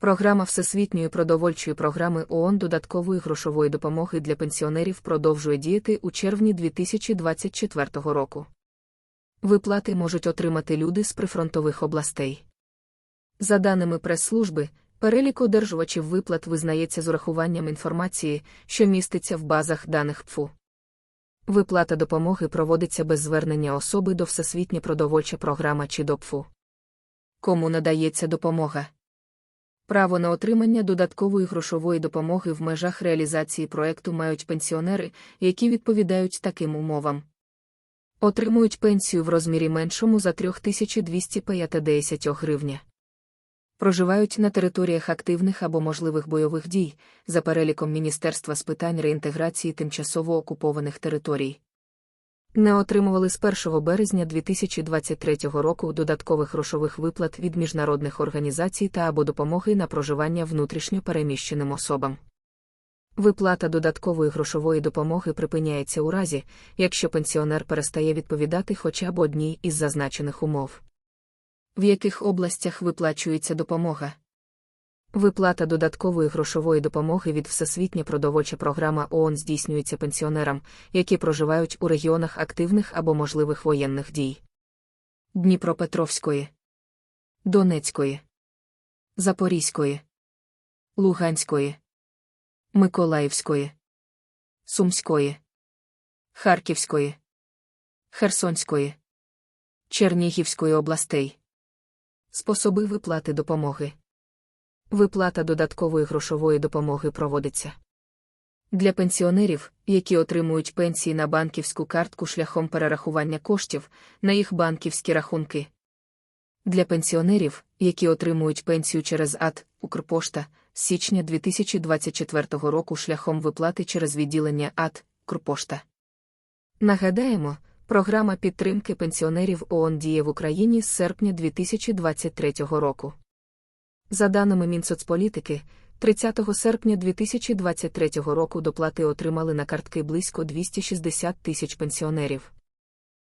Програма Всесвітньої продовольчої програми ООН додаткової грошової допомоги для пенсіонерів продовжує діяти у червні 2024 року. Виплати можуть отримати люди з прифронтових областей. За даними прес-служби, перелік одержувачів виплат визнається з урахуванням інформації, що міститься в базах даних ПФУ. Виплата допомоги проводиться без звернення особи до Всесвітня продовольча програма чи до ПФУ. Кому надається допомога? Право на отримання додаткової грошової допомоги в межах реалізації проекту мають пенсіонери, які відповідають таким умовам. Отримують пенсію в розмірі меншому за 3250 гривня. Проживають на територіях активних або можливих бойових дій за переліком Міністерства з питань реінтеграції тимчасово окупованих територій. Не отримували з 1 березня 2023 року додаткових грошових виплат від міжнародних організацій та або допомоги на проживання внутрішньо переміщеним особам. Виплата додаткової грошової допомоги припиняється у разі, якщо пенсіонер перестає відповідати хоча б одній із зазначених умов. В яких областях виплачується допомога? Виплата додаткової грошової допомоги від Всесвітня продовольча програма ООН здійснюється пенсіонерам, які проживають у регіонах активних або можливих воєнних дій. Дніпропетровської, Донецької, Запорізької, Луганської, Миколаївської, Сумської, Харківської, Херсонської, Чернігівської областей. Способи виплати допомоги. Виплата додаткової грошової допомоги проводиться для пенсіонерів, які отримують пенсії на банківську картку шляхом перерахування коштів на їх банківські рахунки. Для пенсіонерів, які отримують пенсію через АТ Укрпошта з січня 2024 року шляхом виплати через відділення АТ Укрпошта. Нагадаємо, програма підтримки пенсіонерів ООН діє в Україні з серпня 2023 року. За даними Мінсоцполітики, 30 серпня 2023 року доплати отримали на картки близько 260 тисяч пенсіонерів.